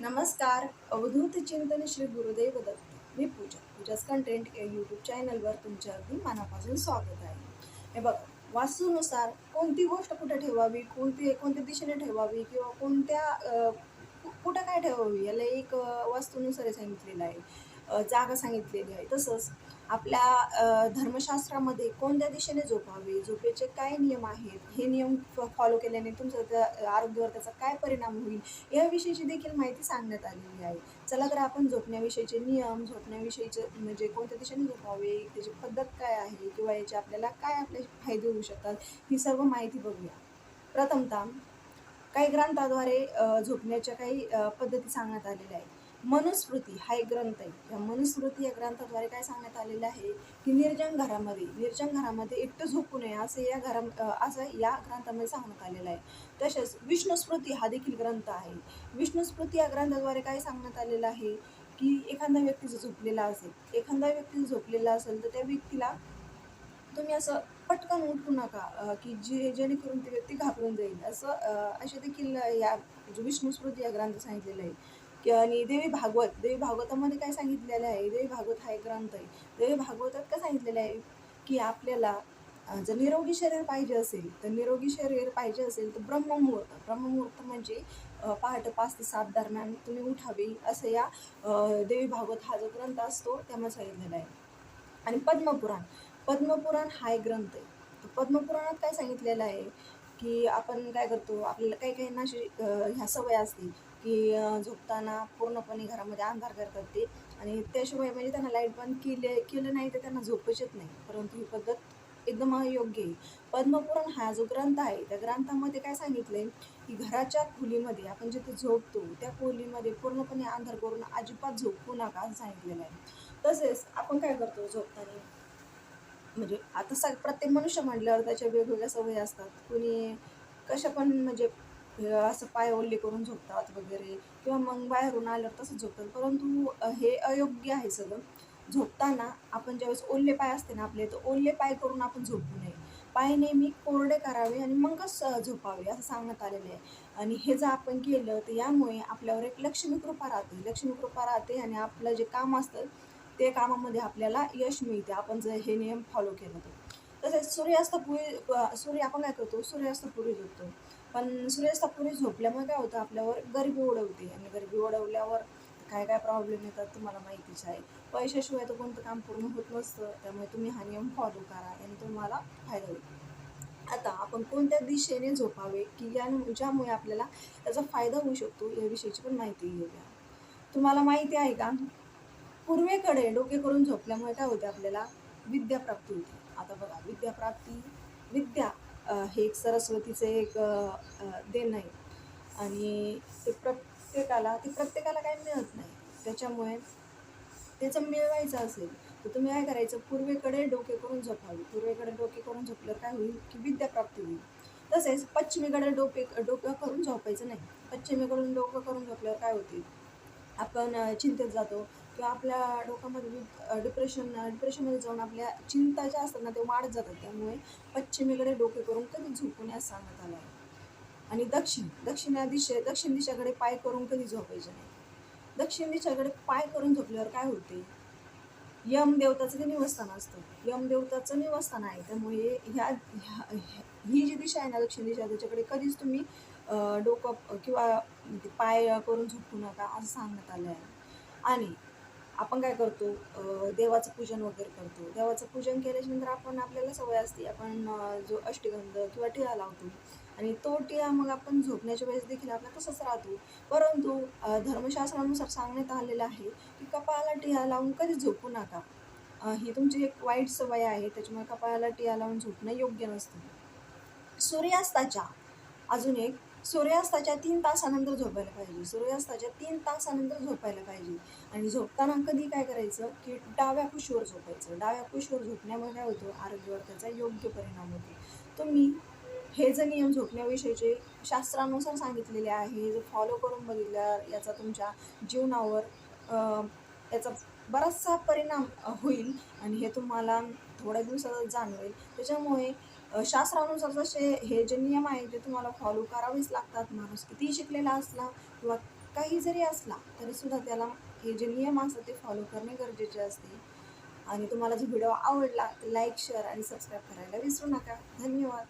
नमस्कार. अवधूत चिंतन श्री गुरुदेव दत्त. मी पूजा. पूजाच कंटेंट या यूट्यूब चॅनलवर तुमच्या अगदी मनापासून स्वागत आहे. हे बघा वास्तूनुसार कोणती गोष्ट कुठे ठेवावी? कोणती कोणत्या दिशेने ठेवावी? किंवा कोणत्या कुठं काय ठेवावी? याला एक वास्तूनुसार सांगितलेलं आहे. जागा सांगितलेली आहे. तसंच आपल्या धर्मशास्त्रामध्ये कोणत्या दिशेने झोपावे झोपेचे काय नियम आहेत हे नियम फॉलो केल्याने तुमचं त्या आरोग्यावर त्याचा काय परिणाम होईल याविषयीची देखील माहिती सांगण्यात आलेली आहे. चला तर आपण झोपण्याविषयीचे नियम झोपण्याविषयीचे म्हणजे कोणत्या दिशेने झोपावे त्याची पद्धत काय आहे किंवा याचे आपल्याला काय आपले फायदे होऊ शकतात ही सर्व माहिती बघूया. प्रथमतः काही ग्रंथाद्वारे झोपण्याच्या काही पद्धती सांगण्यात आलेल्या आहेत. मनुस्मृती हा एक ग्रंथ आहे. या मनुस्मृती या ग्रंथाद्वारे काय सांगण्यात आलेलं आहे? की निर्जन घरामध्ये निर्जन घरामध्ये एकटं झोपू नये असं या घरा असं या ग्रंथामध्ये सांगण्यात आलेलं आहे. तसेच विष्णुस्मृती हा देखील ग्रंथ आहे. विष्णुस्मृती या ग्रंथाद्वारे काय सांगण्यात आलेलं आहे? की एखादा व्यक्ती जर झोपलेला असेल एखादा व्यक्ती झोपलेला असेल तर त्या व्यक्तीला तुम्ही असं पटकन उठू नका की जे जेणेकरून ती व्यक्ती घाबरून जाईल. असं असे देखील या जो विष्णुस्मृती या ग्रंथ सांगितलेलं आहे. आणि देवी भागवत देवी भागवतामध्ये काय सांगितलेलं आहे? देवी भागवत हा एक ग्रंथ आहे. देवी भागवतात काय सांगितलेलं आहे? की आपल्याला जर निरोगी शरीर पाहिजे असेल तर निरोगी शरीर पाहिजे असेल तर ब्रह्ममुहूर्त ब्रह्ममुहूर्त म्हणजे पहाटे पाच ते सात दरम्यान तुम्ही उठावे असं या देवी भागवत हा जो ग्रंथ असतो त्यामुळे सांगितलेला आहे. आणि पद्मपुराण पद्मपुराण हा एक ग्रंथ आहे. तर पद्मपुराणात काय सांगितलेलं आहे? की आपण काय करतो? आपल्याला काही काही ना अशी ह्या सवय असतील की झोपताना पूर्णपणे घरामध्ये अंधार करतात ते. आणि त्याशिवाय म्हणजे त्यांना लाइट बंद केले केलं नाही तर त्यांना झोपच येत नाही. परंतु ही पद्धत एकदम अयोग्य आहे. पद्मपुराण हा जो ग्रंथ आहे त्या ग्रंथामध्ये काय सांगितलंय? की घराच्या खोलीमध्ये आपण जिथे झोपतो त्या खोलीमध्ये पूर्णपणे अंधार करून अजिबात झोपू नका असं सांगितलेलं आहे. तसेच आपण काय करतो झोपताना? म्हणजे आता सग प्रत्येक मनुष्य म्हटल्यावर त्याच्या वेगवेगळ्या सवयी असतात. कुणी कशा पण म्हणजे असं पाय ओल्ले करून झोपतात वगैरे. किंवा मग बाहेरून आल्यावर तसंच झोपतात. परंतु हे अयोग्य आहे सगळं. झोपताना आपण ज्यावेळेस ओल्ले पाय असते ना आपले तर ओल्ले पाय करून आपण झोपू नये. पाय नेहमी कोरडे करावे आणि मगच झोपावे असं सांगण्यात आलेलं आहे. आणि हे जर आपण केलं तर यामुळे आपल्यावर एक लक्ष्मी कृपा राहते. लक्ष्मी कृपा राहते आणि आपलं जे काम असतं ते कामामध्ये आपल्याला यश मिळते. आपण जर हे नियम फॉलो केलं तर. तसेच सूर्यास्तापूर्वी सूर्य आपण काय करतो? सूर्यास्तापूर्वी झोपतो. पण सूर्यास्तापूर्वी झोपल्यामुळे काय होतं आपल्यावर गरिबी उडवते आणि गरिबी उडवल्यावर काय काय प्रॉब्लेम येतात तुम्हाला माहितीच आहे. पैशाशिवाय तर कोणतं काम पूर्ण होत नसतं. त्यामुळे तुम्ही हा नियम फॉलो करा आणि तुम्हाला फायदा होईल. आता आपण कोणत्या दिशेने झोपावे की या ज्यामुळे आपल्याला त्याचा फायदा होऊ शकतो याविषयीची पण माहिती घेऊया. तुम्हाला माहिती आहे का? पूर्वेकडे डोके करून झोपल्यामुळे काय होते आपल्याला विद्याप्राप्ती होते. आता बघा विद्याप्राप्ती विद्या हे एक सरस्वतीचं एक देणं देण आहे. आणि ते प्रत्येकाला ते प्रत्येकाला काही मिळत नाही. त्याच्यामुळे त्याचं मिळवायचं असेल तर तुम्ही काय करायचं? पूर्वेकडे डोके करून झोपावे. पूर्वेकडे डोके करून झोपल्यावर काय होईल? की विद्याप्राप्ती होईल. तसेच पश्चिमेकडे डोके डोकं करून झोपायचं नाही. पश्चिमेकडून डोकं करून झोपल्यावर काय होतील आपण चिंतेत जातो. किंवा आपल्या डोक्यामध्ये डिप्रेशन डिप्रेशनमध्ये जाऊन आपल्या चिंता ज्या असतात ना ते वाढत जातात. त्यामुळे पश्चिमेकडे डोके करून कधी झोपू नये असं सांगण्यात आलं आहे. आणि दक्षिण दक्षिण या दिशे दक्षिण दिशेकडे पाय करून कधी झोपायचे नाही. दक्षिण दिशेकडे पाय करून झोपल्यावर काय होते? यम देवताचं ते निवस्थान असतं यम देवताचं निवस्थान आहे. त्यामुळे ह्या ह्या ही जी दिशा आहे ना दक्षिण दिशा त्याच्याकडे कधीच तुम्ही डोकं किंवा ते पाय करून झोपू नका असं सांगण्यात आलं आहे. आणि आपण काय करतो? देवाचं पूजन वगैरे करतो. देवाचं पूजन केल्याच्यानंतर आपण आपल्याला सवय असते आपण जो अष्टगंध किंवा टिळा लावतो. आणि तो टिळा मग आपण झोपण्याच्या वेळेस देखील आपला तसंच राहतो. परंतु धर्मशास्त्रानुसार सांगण्यात आलेलं आहे की कपाळाला टिळा लावून कधी झोपू नका. ही तुमची एक वाईट सवय आहे त्याच्यामुळे कपाळाला टिळा लावून झोपणं योग्य नसतं. सूर्यास्ताच्या अजून एक सूर्यास्ताच्या तीन तासानंतर झोपायला पाहिजे. सूर्यास्ताच्या तीन तासानंतर झोपायला पाहिजे. आणि झोपताना कधी काय करायचं की डाव्या कुशीवर झोपायचं. डाव्या कुशीवर झोपण्यामुळे काय होतं? आरोग्यावर त्याचा योग्य परिणाम होतो. तुम्ही हे जे नियम झोपण्याविषयीचे शास्त्रानुसार सांगितलेले आहे जे फॉलो करून बघितल्यावर याचा तुमच्या जीवनावर याचा बराचसा परिणाम होईल आणि हे तुम्हाला थोड्या दिवसातच जाणवेल. त्याच्यामुळे शास्त्रानुसार जसे हे जे नियम आहे ते तुम्हाला फॉलो करावेच लागतात. माणूस कितीही शिकलेला असला किंवा काही जरी असला तरी सुद्धा त्याला हे जे नियम असतात ते फॉलो करणे गरजेचे असते. आणि तुम्हाला जो व्हिडिओ आवडला लाईक शेअर आणि सबस्क्राईब करायला विसरू नका. धन्यवाद.